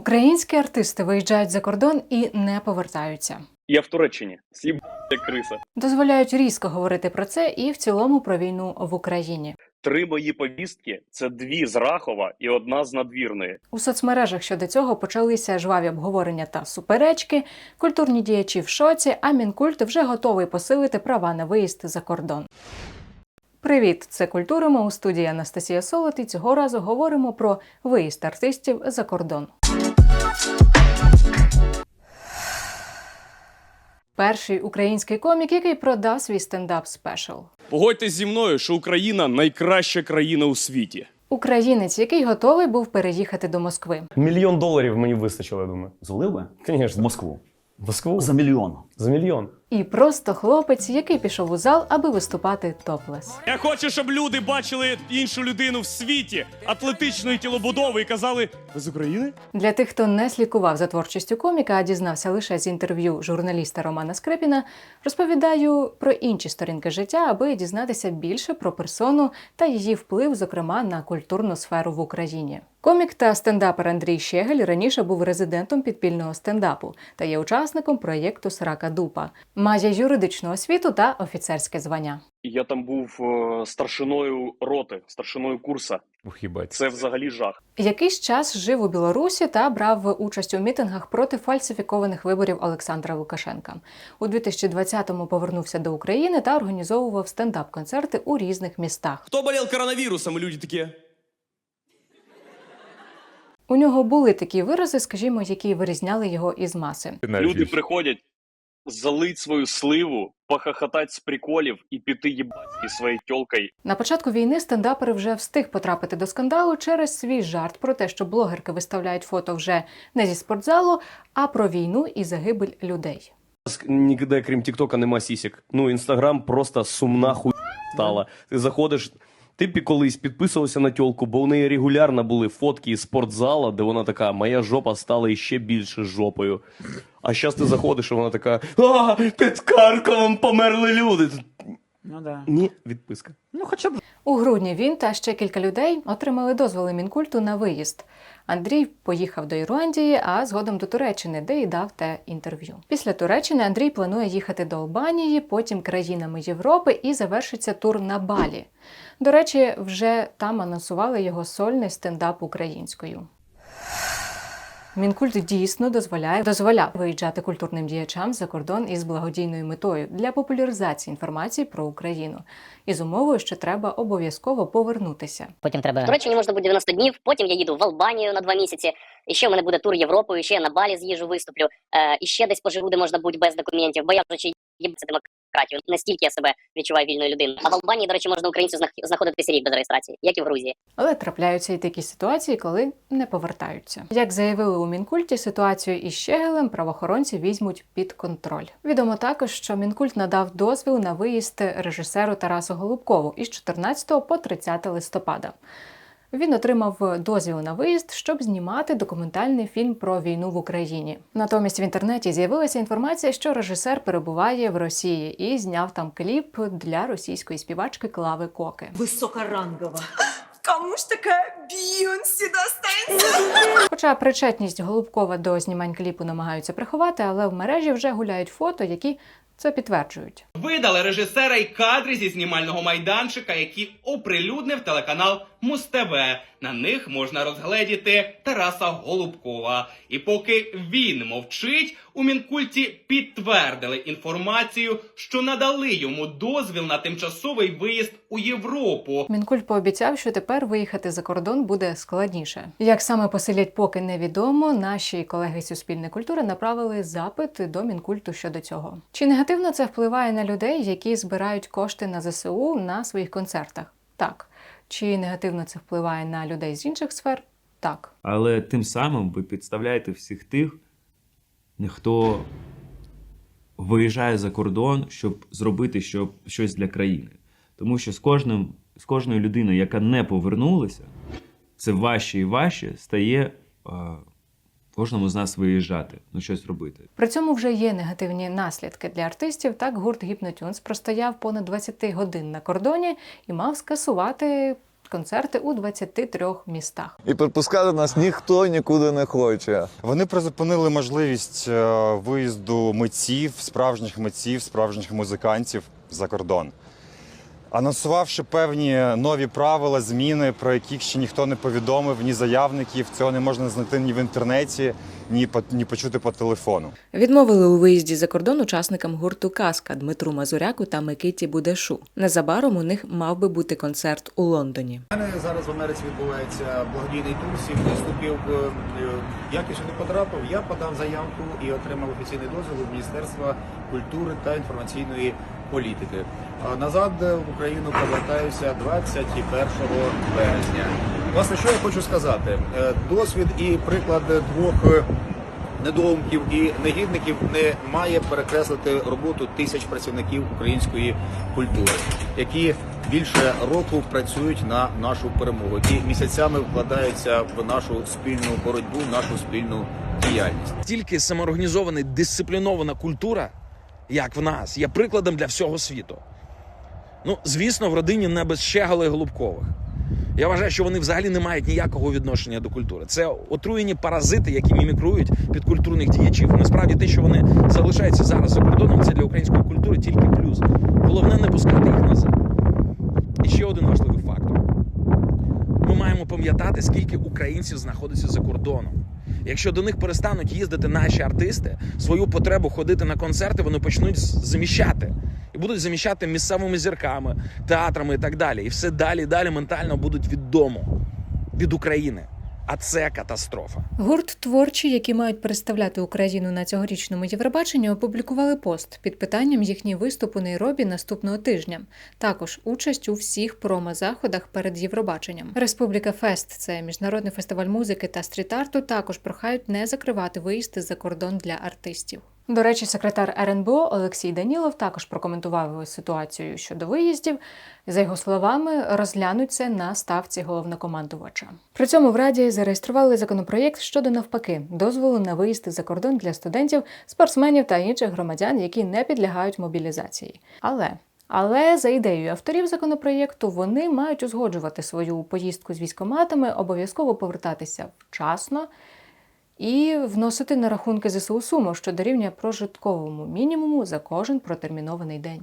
Українські артисти виїжджають за кордон і не повертаються. Я в Туреччині. С'їб як криса. Дозволяють різко говорити про це і в цілому про війну в Україні. Три мої повістки це дві з Рахова і одна з надвірної. У соцмережах щодо цього почалися жваві обговорення та суперечки. Культурні діячі в шоці, а Мінкульт вже готовий посилити права на виїзд за кордон. Привіт, це культурима у студії Анастасія Солод. І цього разу говоримо про виїзд артистів за кордон. Перший український комік, який продав свій стендап спешл. Погодьтесь зі мною, що Україна найкраща країна у світі. Українець, який готовий був переїхати до Москви. Мільйон доларів мені вистачило, я думаю. Зулив би? В Москву. в Москву За мільйон. за мільйон. І просто хлопець, який пішов у зал, аби виступати топлес. Я хочу, щоб люди бачили іншу людину в світі атлетичної тілобудови і казали: ви з України? Для тих, хто не слідкував за творчістю коміка, а дізнався лише з інтерв'ю журналіста Романа Скрипіна, розповідаю про інші сторінки життя, аби дізнатися більше про персону та її вплив, зокрема на культурну сферу в Україні. Комік та стендапер Андрій Щегель раніше був резидентом підпільного стендапу та є учасником проєкту Срака Дупа. Має юридичну освіту та офіцерське звання. Я там був е, старшиною роти, старшиною курса. Ух, їбать. Це взагалі жах. Якийсь час жив у Білорусі та брав участь у мітингах проти фальсифікованих виборів Олександра Лукашенка. У 2020-му повернувся до України та організовував стендап-концерти у різних містах. Хто болів коронавірусом? Люди такі. У нього були такі вирази, скажімо, які вирізняли його із маси. Люди приходять залить свою сливу, похохотать з приколів і піти їбать із своєю тьолкою. На початку війни стендапер вже встиг потрапити до скандалу через свій жарт про те, що блогерки виставляють фото вже не зі спортзалу, а про війну і загибель людей. Нігде, крім Тіктока, нема сісік. Ну, інстаграм просто сумна хуй стала. Ти заходиш. Ти пі- колись підписувався на тьолку, бо у неї регулярно були фотки із спортзала, де вона така, моя жопа стала іще більше жопою. А зараз ти заходиш, і вона така: А, під Карковом померли люди. Ну да. Ні, відписка. Ну хоча б У грудні він та ще кілька людей отримали дозволи мінкульту на виїзд. Андрій поїхав до Ірландії, а згодом до Туреччини, де й дав те інтерв'ю. Після Туреччини Андрій планує їхати до Албанії, потім країнами Європи і завершиться тур на Балі. До речі, вже там анонсували його сольний стендап українською. Мінкульт дійсно дозволяє дозволяв виїжджати культурним діячам за кордон із благодійною метою для популяризації інформації про Україну із умовою, що треба обов'язково повернутися. Потім треба В Туреччині можна бути 90 днів, потім я їду в Албанію на два місяці. І ще в мене буде тур Європою, ще я на Балі з'їжджу, виступлю, е, і ще десь поживу, де можна бути без документів, бо я вже чи їбаться демократію. Настільки я себе відчуваю вільною людиною. А в Албанії, до речі, можна українцю знах- знаходитися рік без реєстрації, як і в Грузії. Але трапляються і такі ситуації, коли не повертаються. Як заявили у Мінкульті, ситуацію із Щегелем правоохоронці візьмуть під контроль. Відомо також, що Мінкульт надав дозвіл на виїзд режисеру Тарасу Голубкову із 14 по 30 листопада. Він отримав дозвіл на виїзд, щоб знімати документальний фільм про війну в Україні. Натомість в інтернеті з'явилася інформація, що режисер перебуває в Росії і зняв там кліп для російської співачки Клави Коки. высокорангово. Кому ж такая Бейонсе достанется? Хоча причетність Голубкова до знімань кліпу намагаються приховати, але в мережі вже гуляють фото, які це підтверджують. Видали режисера й кадри зі знімального майданчика, які оприлюднив телеканал Муз-ТВ. На них можна розгледіти Тараса Голубкова. І поки він мовчить, у Мінкульті підтвердили інформацію, що надали йому дозвіл на тимчасовий виїзд у Європу. Мінкульт пообіцяв, що тепер виїхати за кордон буде складніше. Як саме посилять, поки невідомо. Наші колеги з Суспільної культури направили запит до Мінкульту щодо цього. Чи негативно це впливає на людей, які збирають кошти на ЗСУ на своїх концертах? Так. Чи негативно це впливає на людей з інших сфер? Так. Але тим самим ви підставляєте всіх тих, хто виїжджає за кордон, щоб зробити щоб, щось для країни. Тому що з, кожним, з кожною людиною, яка не повернулася, це важче і важче стає е, кожному з нас виїжджати, ну щось робити. При цьому вже є негативні наслідки для артистів. Так, гурт Гіпнотюнс простояв понад 20 годин на кордоні і мав скасувати концерти у 23 містах. І підпускати нас ніхто нікуди не хоче. Вони призупинили можливість е, виїзду митців, справжніх митців, справжніх музикантів за кордон. Анонсувавши певні нові правила, зміни, про яких ще ніхто не повідомив, ні заявників, цього не можна знайти ні в інтернеті, ні по ні почути по телефону. Відмовили у виїзді за кордон учасникам гурту Казка Дмитру Мазуряку та Микиті Будешу. Незабаром у них мав би бути концерт у Лондоні. У мене зараз в Америці відбувається благодійний тур всіх виступів. Е, Як я сюди потрапив, я подав заявку і отримав офіційний дозвіл від Міністерства культури та інформаційної політики. Назад в Україну повертаюся 21 березня. Власне, що я хочу сказати? Е, Досвід і приклад двох е, недоумків і негідників не має перекреслити роботу тисяч працівників української культури, які більше року працюють на нашу перемогу, які місяцями вкладаються в нашу спільну боротьбу, нашу спільну діяльність. Тільки самоорганізована дисциплінована культура, як в нас, є прикладом для всього світу. Ну, звісно, в родині не без Щегала і Голубкових. Я вважаю, що вони взагалі не мають ніякого відношення до культури. Це отруєні паразити, які мімікрують під культурних діячів. Насправді, те, що вони залишаються зараз за кордоном, це для української культури тільки плюс. Головне не пускати їх назад. І ще один важливий фактор: ми маємо пам'ятати, скільки українців знаходиться за кордоном. Якщо до них перестануть їздити наші артисти, свою потребу ходити на концерти, вони почнуть заміщати. І будуть заміщати місцевими зірками, театрами і так далі. І все далі далі ментально будуть від дому, від України. А це катастрофа. Гурт творчі, які мають представляти Україну на цьогорічному Євробаченні, опублікували пост під питанням їхній виступ у Нейробі наступного тижня. Також участь у всіх промо-заходах перед Євробаченням. Республіка Фест це міжнародний фестиваль музики та стріт-арту. Також прохають не закривати виїзди за кордон для артистів. До речі, секретар РНБО Олексій Данілов також прокоментував ситуацію щодо виїздів. За його словами, розглянуть це на ставці головнокомандувача. При цьому в Раді зареєстрували законопроєкт щодо навпаки дозволу на виїзди за кордон для студентів, спортсменів та інших громадян, які не підлягають мобілізації. Але але за ідеєю авторів законопроєкту вони мають узгоджувати свою поїздку з військоматами, обов'язково повертатися вчасно і вносити на рахунки ЗСУ суму, що дорівнює прожитковому мінімуму за кожен протермінований день.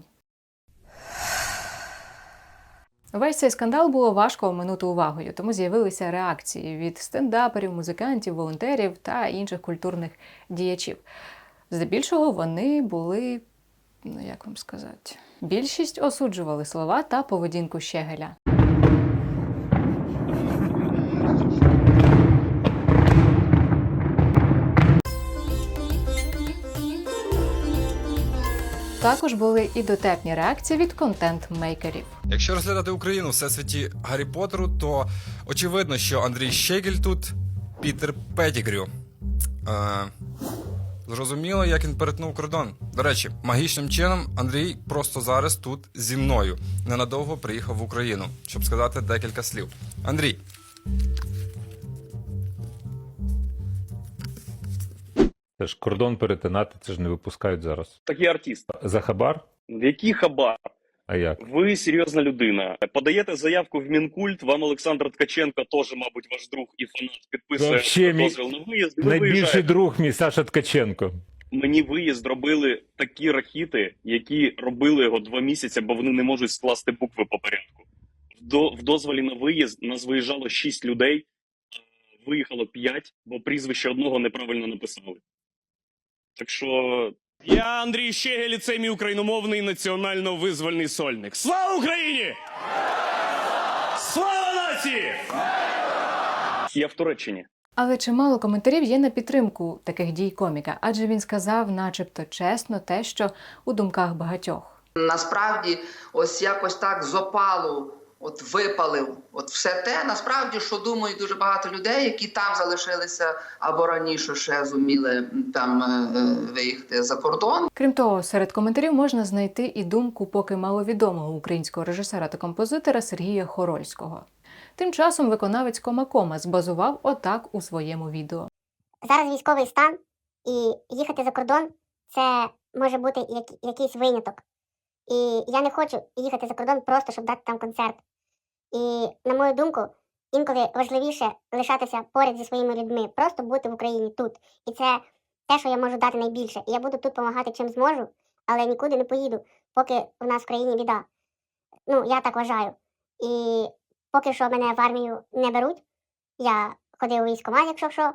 Весь цей скандал було важко оминути увагою, тому з'явилися реакції від стендаперів, музикантів, волонтерів та інших культурних діячів. Здебільшого вони були, ну як вам сказати, більшість осуджували слова та поведінку Щегеля. Також були і дотепні реакції від контент-мейкерів. Якщо розглядати Україну всесвіті Гаррі Поттеру, то очевидно, що Андрій Щегель тут Пітер Петтігрю. Е, зрозуміло, як він перетнув кордон. До речі, магічним чином Андрій просто зараз тут зі мною ненадовго приїхав в Україну, щоб сказати декілька слів. Андрій, Це ж кордон перетинати, це ж не випускають зараз. Такий артист. За хабар? Який хабар? А як? Ви серйозна людина. Подаєте заявку в Мінкульт, вам Олександр Ткаченко, теж, мабуть, ваш друг і фанат, підписує мій дозвіл на виїзд. Ви Найбільший виїжджаєте. друг мій Саша Ткаченко. Мені виїзд робили такі рахіти, які робили його два місяці, бо вони не можуть скласти букви по порядку. До, в дозволі на виїзд нас виїжджало шість людей, виїхало п'ять, бо прізвище одного неправильно написали. Так що Я Андрій Щегель, і це мій україномовний національно-визвольний сольник. Слава Україні! Слава нації! я в Туреччині. Але чимало коментарів є на підтримку таких дій коміка, адже він сказав, начебто, чесно, те, що у думках багатьох. Насправді, ось якось так з опалу от випалив от все те, насправді, що думають дуже багато людей, які там залишилися або раніше ще зуміли там е, е, виїхати за кордон. Крім того, серед коментарів можна знайти і думку поки маловідомого українського режисера та композитора Сергія Хорольського. Тим часом виконавець Кома-Кома збазував отак у своєму відео. Зараз військовий стан, і їхати за кордон це може бути як, якийсь виняток. І я не хочу їхати за кордон просто, щоб дати там концерт. І, на мою думку, інколи важливіше лишатися поряд зі своїми людьми, просто бути в Україні тут. І це те, що я можу дати найбільше. І я буду тут допомагати чим зможу, але нікуди не поїду, поки в нас в країні біда. Ну, я так вважаю. І поки що мене в армію не беруть. Я ходив у військкомат, якщо що,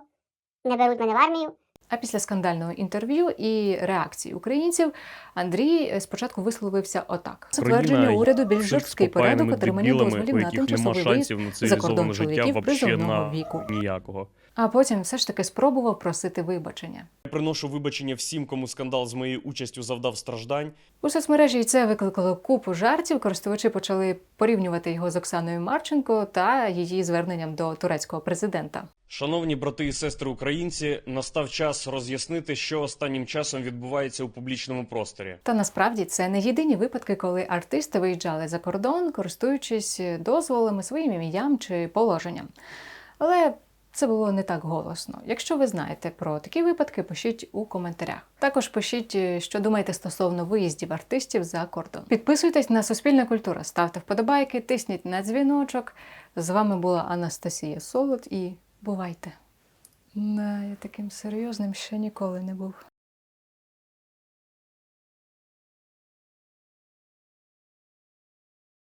не беруть мене в армію. А після скандального інтерв'ю і реакції українців Андрій е, спочатку висловився отак: затвердження уряду більш жорсткий порядок отримання дозволів на тимчасовий виїзд за кордон чоловіків призовного віку. ніякого. А потім все ж таки спробував просити вибачення. Я приношу вибачення всім, кому скандал з моєю участю завдав страждань. У соцмережі це викликало купу жартів. Користувачі почали порівнювати його з Оксаною Марченко та її зверненням до турецького президента. Шановні брати і сестри українці, настав час роз'яснити, що останнім часом відбувається у публічному просторі. Та насправді це не єдині випадки, коли артисти виїжджали за кордон, користуючись дозволами своїм ім'ям чи положенням. Але це було не так голосно. Якщо ви знаєте про такі випадки, пишіть у коментарях. Також пишіть, е, що думаєте стосовно виїздів артистів за кордон. Підписуйтесь на Суспільна культура, ставте вподобайки, тисніть на дзвіночок. З вами була Анастасія Солод і бувайте. Не, я таким серйозним ще ніколи не був.